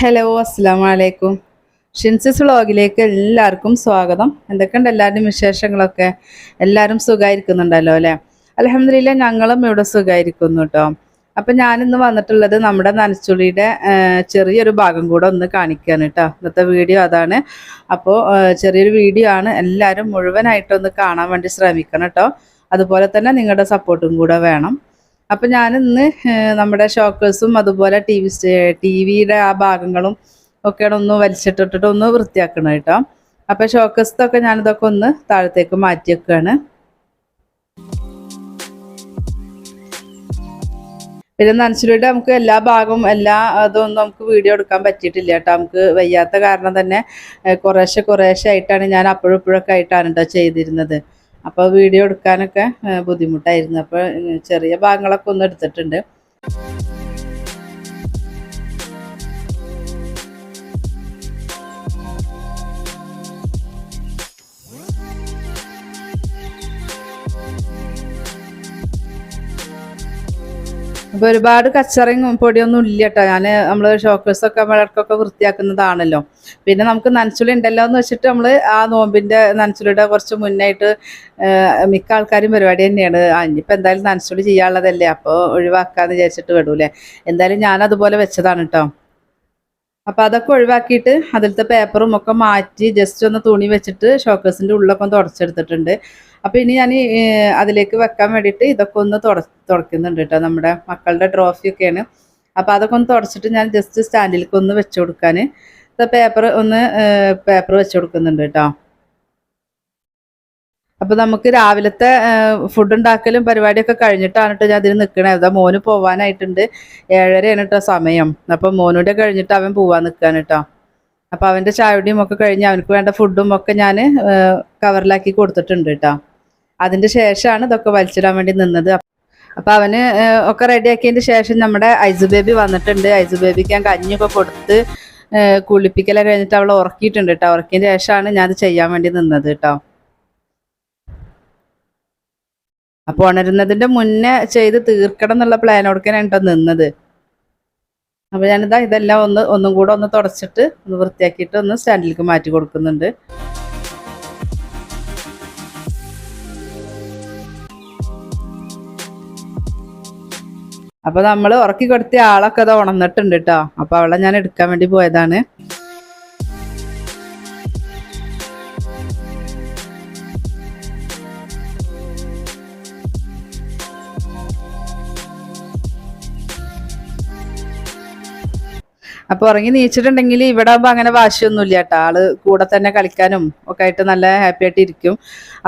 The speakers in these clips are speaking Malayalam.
ഹലോ അസ്സാം വലൈക്കും ഷിൻസിസ് വ്ളോഗിലേക്ക് എല്ലാവർക്കും സ്വാഗതം. എന്തൊക്കെയുണ്ട് എല്ലാവരുടെയും വിശേഷങ്ങളൊക്കെ? എല്ലാവരും സുഖമായിരിക്കുന്നുണ്ടല്ലോ അല്ലേ? അലഹമില്ല ഞങ്ങളും ഇവിടെ സുഖമായിരിക്കുന്നു കേട്ടോ അപ്പം ഞാനിന്ന് വന്നിട്ടുള്ളത് നമ്മുടെ നനച്ചുള്ളിയുടെ ചെറിയൊരു ഭാഗം കൂടെ ഒന്ന് കാണിക്കുകയാണ് കേട്ടോ ഇന്നത്തെ വീഡിയോ അതാണ്. അപ്പോൾ ചെറിയൊരു വീഡിയോ ആണ്. എല്ലാവരും മുഴുവനായിട്ടൊന്ന് കാണാൻ വേണ്ടി ശ്രമിക്കണം കേട്ടോ അതുപോലെ തന്നെ നിങ്ങളുടെ സപ്പോർട്ടും കൂടെ വേണം. അപ്പം ഞാൻ ഇന്ന് നമ്മുടെ ഷോക്കേഴ്സും അതുപോലെ ടി വി ടി വിയുടെ ആ ഭാഗങ്ങളും ഒക്കെയാണ് ഒന്ന് വലിച്ചിട്ടിട്ടിട്ട് ഒന്ന് വൃത്തിയാക്കണം കേട്ടോ. അപ്പം ഷോക്കേഴ്സൊക്കെ ഞാനിതൊക്കെ ഒന്ന് താഴത്തേക്ക് മാറ്റി വെക്കുകയാണ് പിന്നെ നനച്ചിലൂടെ നമുക്ക് എല്ലാ ഭാഗവും എല്ലാ അതൊന്നും നമുക്ക് വീഡിയോ എടുക്കാൻ പറ്റിയിട്ടില്ല കേട്ടോ. നമുക്ക് വയ്യാത്ത കാരണം തന്നെ കുറേശ്ശെ കുറേശ്ശെ ആയിട്ടാണ് ഞാൻ അപ്പോഴും ഇപ്പോഴൊക്കെ ആയിട്ടാണ് കേട്ടോ ചെയ്തിരുന്നത്. അപ്പോൾ വീഡിയോ എടുക്കാനൊക്കെ ബുദ്ധിമുട്ടായിരുന്നു. അപ്പോൾ ചെറിയ ഭാഗങ്ങളൊക്കെ ഒന്ന് എടുത്തിട്ടുണ്ട്. അപ്പൊ ഒരുപാട് കച്ചറയും പൊടിയൊന്നും ഇല്ല കേട്ടോ ഞാൻ നമ്മൾ ഷോക്കേഴ്സൊക്കെ ഇടക്കൊക്കെ വൃത്തിയാക്കുന്നതാണല്ലോ. പിന്നെ നമുക്ക് നനച്ചുളി ഉണ്ടല്ലോ എന്ന് വെച്ചിട്ട് നമ്മൾ ആ നോമ്പിന്റെ നനച്ചുളിയുടെ കുറച്ച് മുന്നായിട്ട് മിക്ക ആൾക്കാരും പരിപാടി തന്നെയാണ്. ഇനിയിപ്പോൾ എന്തായാലും നനച്ചുളി ചെയ്യാനുള്ളതല്ലേ? അപ്പോൾ ഒഴിവാക്കാന്ന് വിചാരിച്ചിട്ട് വിടൂലേ? എന്തായാലും ഞാൻ അതുപോലെ വെച്ചതാണ് കേട്ടോ അപ്പോൾ അതൊക്കെ ഒഴിവാക്കിയിട്ട് അതിലത്തെ പേപ്പറും ഒക്കെ മാറ്റി ജസ്റ്റ് ഒന്ന് തുണി വെച്ചിട്ട് ഷോക്കേഴ്സിന്റെ ഉള്ളൊക്കെ ഒന്ന് തുടച്ചെടുത്തിട്ടുണ്ട്. അപ്പോൾ ഇനി ഞാൻ അതിലേക്ക് വെക്കാൻ വേണ്ടിയിട്ട് ഇതൊക്കെ ഒന്ന് തുട തുടക്കുന്നുണ്ട് കേട്ടോ നമ്മുടെ മക്കളുടെ ട്രോഫിയൊക്കെയാണ് അപ്പോൾ അതൊക്കെ ഒന്ന് തുടച്ചിട്ട് ഞാൻ ജസ്റ്റ് സ്റ്റാൻഡിലേക്ക് ഒന്ന് വെച്ച് കൊടുക്കാൻ പേപ്പർ ഒന്ന് പേപ്പർ വെച്ച് കൊടുക്കുന്നുണ്ട് കേട്ടോ അപ്പോൾ നമുക്ക് രാവിലത്തെ ഫുഡ് ഉണ്ടാക്കലും പരിപാടിയൊക്കെ കഴിഞ്ഞിട്ടാണ് കേട്ടോ ഞാൻ അതിന് നിൽക്കണേ അതാ മോന് പോവാനായിട്ടുണ്ട്. ഏഴരയാണ് കേട്ടോ സമയം. അപ്പോൾ മോനൂടെ കഴിഞ്ഞിട്ട് അവൻ പോവാൻ നിൽക്കാൻ കേട്ടോ അപ്പോൾ അവന്റെ ചായയുടെയും ഒക്കെ കഴിഞ്ഞ് അവനക്ക് വേണ്ട ഫുഡും ഒക്കെ ഞാൻ കവറിലാക്കി കൊടുത്തിട്ടുണ്ട് കേട്ടോ അതിന്റെ ശേഷമാണ് ഇതൊക്കെ വലിച്ചിടാൻ വേണ്ടി നിന്നത്. അപ്പോൾ അവന് ഒക്കെ റെഡിയാക്കിയതിന്റെ ശേഷം നമ്മുടെ ഐസു ബേബി വന്നിട്ടുണ്ട്. ഐസു ബേബിക്ക് ഞാൻ കഞ്ഞിയൊക്കെ കൊടുത്ത് കുളിപ്പിക്കലൊക്കെ കഴിഞ്ഞിട്ട് അവളെ ഉറക്കിയിട്ടുണ്ട് കേട്ടോ ഉറക്കിയതിന് ശേഷമാണ് ഞാൻ അത് ചെയ്യാൻ വേണ്ടി നിന്നത് കേട്ടോ അപ്പോൾ ഉണരുന്നതിന്റെ മുന്നേ ചെയ്ത് തീർക്കണം എന്നുള്ള പ്ലാനോടക്കാനാണ് കേട്ടോ നിന്നത്. അപ്പോൾ ഞാനിതാ ഇതെല്ലാം ഒന്ന് ഒന്നും കൂടെ ഒന്ന് തുടച്ചിട്ട് ഒന്ന് വൃത്തിയാക്കിയിട്ട് ഒന്ന് സ്റ്റാൻഡിലേക്ക് മാറ്റി കൊടുക്കുന്നുണ്ട്. അപ്പോൾ നമ്മൾ ഉറക്കി കൊടുത്ത ആളൊക്കെ അത് ഉണർന്നിട്ടുണ്ട് കേട്ടോ അപ്പൊ അവളെ ഞാൻ എടുക്കാൻ വേണ്ടി പോയതാണ്. അപ്പൊ ഇറങ്ങി നീച്ചിട്ടുണ്ടെങ്കിൽ ഇവിടെ ആകുമ്പോൾ അങ്ങനെ വാശിയൊന്നും ഇല്ല കേട്ടോ. ആൾ കൂടെ തന്നെ കളിക്കാനും ഒക്കെ ആയിട്ട് നല്ല ഹാപ്പി ആയിട്ട് ഇരിക്കും.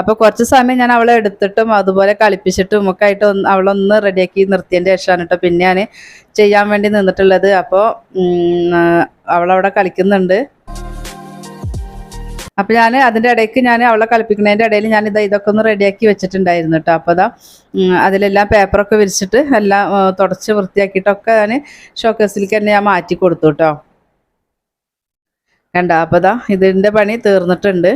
അപ്പൊ കുറച്ച് സമയം ഞാൻ അവളെ എടുത്തിട്ടും അതുപോലെ കളിപ്പിച്ചിട്ടും ഒക്കെ ആയിട്ട് അവളൊന്ന് റെഡിയാക്കി നിർത്തിയതിന്റെ ശേഷമാണ് കേട്ടോ പിന്നെ ഞാൻ ചെയ്യാൻ വേണ്ടി നിന്നിട്ടുള്ളത്. അപ്പോൾ അവളവിടെ കളിക്കുന്നുണ്ട്. അപ്പൊ ഞാൻ അതിന്റെ ഇടയ്ക്ക് ഞാൻ അവളെ കളിപ്പിക്കുന്നതിന്റെ ഇടയിൽ ഞാൻ ഇതാ ഇതൊക്കെ ഒന്ന് റെഡിയാക്കി വെച്ചിട്ടുണ്ടായിരുന്നു കേട്ടോ അപ്പൊ അതാ അതിലെല്ലാം പേപ്പറൊക്കെ വിരിച്ചിട്ട് എല്ലാം തുടച്ച് വൃത്തിയാക്കിയിട്ടൊക്കെ ഞാൻ ഷോക്കേസിലേക്ക് തന്നെ ഞാൻ മാറ്റി കൊടുത്തു കേട്ടോ കണ്ട? അപ്പൊ ദാ ഇതിന്റെ പണി തീർന്നിട്ടുണ്ട്.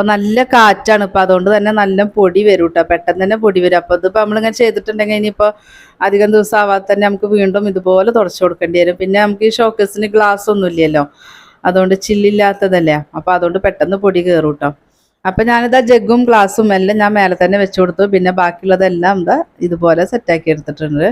അപ്പോൾ നല്ല കാറ്റാണ് ഇപ്പൊ. അതുകൊണ്ട് തന്നെ നല്ല പൊടി വരും കേട്ടോ പെട്ടെന്ന് തന്നെ പൊടി വരും. അപ്പോൾ ഇതിപ്പോൾ നമ്മളിങ്ങനെ ചെയ്തിട്ടുണ്ടെങ്കിൽ ഇനിയിപ്പോൾ അധികം ദിവസം ആവാതെ തന്നെ നമുക്ക് വീണ്ടും ഇതുപോലെ തുടച്ചു കൊടുക്കേണ്ടി വരും. പിന്നെ നമുക്ക് ഈ ഷോക്കേസിന് ഗ്ലാസ് ഒന്നും ഇല്ലല്ലോ. അതുകൊണ്ട് ചില്ലില്ലാത്തതല്ലേ അപ്പോൾ അതുകൊണ്ട് പെട്ടെന്ന് പൊടി കയറും കേട്ടോ അപ്പം ഞാനിതാ ജഗ്ഗും ഗ്ലാസും എല്ലാം ഞാൻ മേലെ തന്നെ വെച്ചു കൊടുത്തു. പിന്നെ ബാക്കിയുള്ളതെല്ലാം ഇതാ ഇതുപോലെ സെറ്റാക്കി എടുത്തിട്ടുണ്ട്.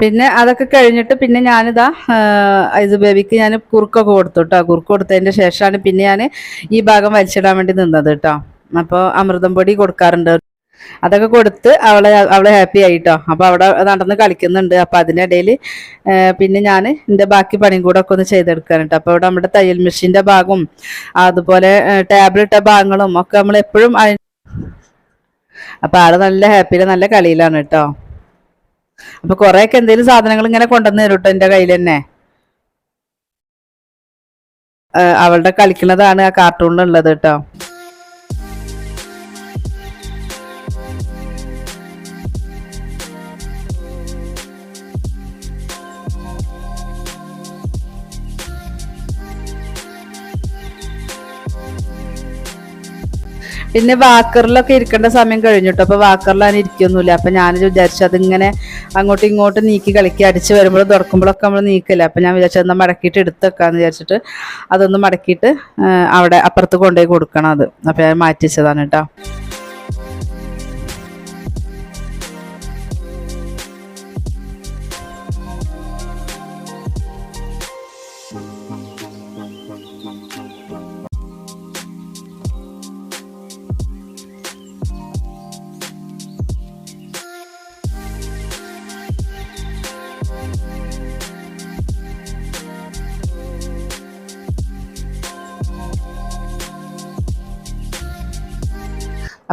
പിന്നെ അതൊക്കെ കഴിഞ്ഞിട്ട് പിന്നെ ഞാനിതാ ഇത് ബേബിക്ക് ഞാൻ കുറുക്കൊക്കെ കൊടുത്തു കേട്ടോ കുറുക്ക് കൊടുത്തതിന്റെ ശേഷമാണ് പിന്നെ ഞാൻ ഈ ഭാഗം വലിച്ചിടാൻ വേണ്ടി നിന്നത് കേട്ടോ അപ്പോൾ അമൃതം പൊടി കൊടുക്കാറുണ്ട്. അതൊക്കെ കൊടുത്ത് അവളെ അവളെ ഹാപ്പി ആയിട്ടോ അപ്പോൾ അവിടെ നടന്ന് കളിക്കുന്നുണ്ട്. അപ്പോൾ അതിനിടയിൽ പിന്നെ ഞാൻ എന്റെ ബാക്കി പണിയും കൂടെ ഒക്കെ ഒന്ന് ചെയ്തെടുക്കാൻ കേട്ടോ അപ്പോൾ ഇവിടെ നമ്മുടെ തയ്യൽ മെഷീന്റെ ഭാഗവും അതുപോലെ ടാബ്ലറ്റ് ഭാഗങ്ങളും ഒക്കെ നമ്മൾ എപ്പോഴും അപ്പോൾ ആൾ നല്ല ഹാപ്പിയിൽ നല്ല കളിയിലാണ് കേട്ടോ അപ്പൊ കൊറേയൊക്കെ എന്തെങ്കിലും സാധനങ്ങൾ ഇങ്ങനെ കൊണ്ടുവന്ന് തരും കേട്ടോ എന്റെ കയ്യിൽ തന്നെ. അവളുടെ കളിക്കുന്നതാണ് ആ കാർട്ടൂണിലുള്ളത് കേട്ടോ പിന്നെ വാക്കറിലൊക്കെ ഇരിക്കേണ്ട സമയം കഴിഞ്ഞു അപ്പൊ വാക്കറിലാണ് ഇരിക്കൊന്നുമില്ല. അപ്പൊ ഞാൻ വിചാരിച്ചു അതിങ്ങനെ അങ്ങോട്ടും ഇങ്ങോട്ടും നീക്കി കളിക്കി അടിച്ച് വരുമ്പോഴും തുറക്കുമ്പോഴൊക്കെ നമ്മൾ നീക്കില്ല? അപ്പം ഞാൻ വിചാരിച്ചത് മടക്കിയിട്ട് എടുത്ത് വെക്കാന്ന് വിചാരിച്ചിട്ട് അതൊന്ന് മടക്കിയിട്ട് അവിടെ അപ്പുറത്ത് കൊണ്ടുപോയി കൊടുക്കണം അത്. അപ്പം ഞാൻ മാറ്റിച്ചതാണ് കേട്ടോ.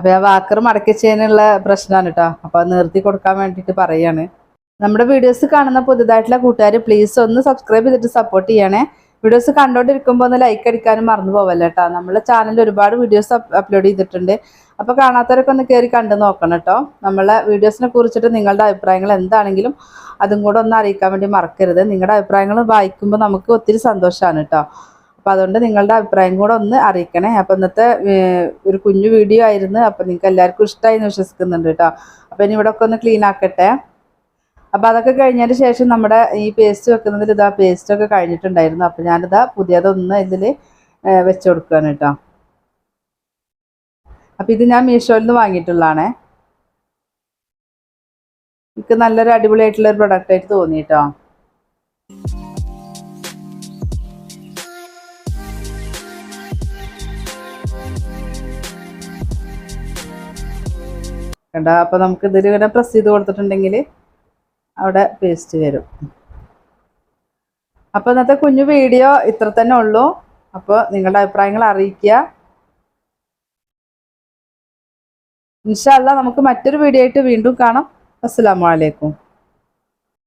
അപ്പൊ ആ വാക്കർ മടക്കി പ്രശ്നമാണ് കേട്ടോ അപ്പൊ നിർത്തി കൊടുക്കാൻ വേണ്ടിയിട്ട് പറയാണ്. നമ്മുടെ വീഡിയോസ് കാണുന്ന പുതുതായിട്ടുള്ള കൂട്ടുകാർ പ്ലീസ് ഒന്ന് സബ്സ്ക്രൈബ് ചെയ്തിട്ട് സപ്പോർട്ട് ചെയ്യണേ. വീഡിയോസ് കണ്ടോണ്ടിരിക്കുമ്പോൾ ഒന്ന് ലൈക്ക് അടിക്കാനും മറന്നു പോവല്ല കേട്ടോ നമ്മുടെ ചാനലിൽ ഒരുപാട് വീഡിയോസ് അപ്ലോഡ് ചെയ്തിട്ടുണ്ട്. അപ്പോൾ കാണാത്തവരൊക്കെ ഒന്ന് കയറി കണ്ടു നോക്കണം കേട്ടോ നമ്മളെ വീഡിയോസിനെ കുറിച്ചിട്ട് നിങ്ങളുടെ അഭിപ്രായങ്ങൾ എന്താണെങ്കിലും അതും കൂടെ ഒന്ന് അറിയിക്കാൻ വേണ്ടി മറക്കരുത്. നിങ്ങളുടെ അഭിപ്രായങ്ങൾ വായിക്കുമ്പോൾ നമുക്ക് ഒത്തിരി സന്തോഷമാണ് കേട്ടോ അപ്പോൾ അതുകൊണ്ട് നിങ്ങളുടെ അഭിപ്രായം കൂടെ ഒന്ന് അറിയിക്കണേ. അപ്പം ഇന്നത്തെ ഒരു കുഞ്ഞു വീഡിയോ ആയിരുന്നു. അപ്പം നിങ്ങൾക്ക് എല്ലാവർക്കും ഇഷ്ടമായി എന്ന് വിശ്വസിക്കുന്നുണ്ട് കേട്ടോ. അപ്പം ഇനി ഇവിടെ ഒക്കെ ഒന്ന് ക്ലീൻ ആക്കട്ടെ. അപ്പോൾ അതൊക്കെ കഴിഞ്ഞതിന് ശേഷം നമ്മുടെ ഈ പേസ്റ്റ് വെക്കുന്നതിൽ ഇതാ പേസ്റ്റ് ഒക്കെ കഴിഞ്ഞിട്ടുണ്ടായിരുന്നു. അപ്പോൾ ഞാനിതാ പുതിയതൊന്ന് ഇതിൽ വെച്ച് കൊടുക്കുകയാണ് കേട്ടോ. അപ്പോൾ ഇത് ഞാൻ മീഷോയിൽ നിന്ന് വാങ്ങിയിട്ടുള്ളതാണേ. എനിക്ക് നല്ലൊരു അടിപൊളിയായിട്ടുള്ള ഒരു പ്രൊഡക്റ്റ് ആയിട്ട് തോന്നി കേട്ടോ. കണ്ട? അപ്പോൾ നമുക്ക് ഇതിൽ ഇങ്ങനെ പ്രസ് ചെയ്ത് കൊടുത്തിട്ടുണ്ടെങ്കിൽ അവിടെ പേസ്റ്റ് വരും. അപ്പോൾ ഇന്നത്തെ കുഞ്ഞു വീഡിയോ ഇത്ര തന്നെ ഉള്ളൂ. അപ്പോൾ നിങ്ങളുടെ അഭിപ്രായങ്ങൾ അറിയിക്കുക. ഇൻഷാല്ല നമുക്ക് മറ്റൊരു വീഡിയോ ആയിട്ട് വീണ്ടും കാണാം. അസ്സാം അലൈക്കും.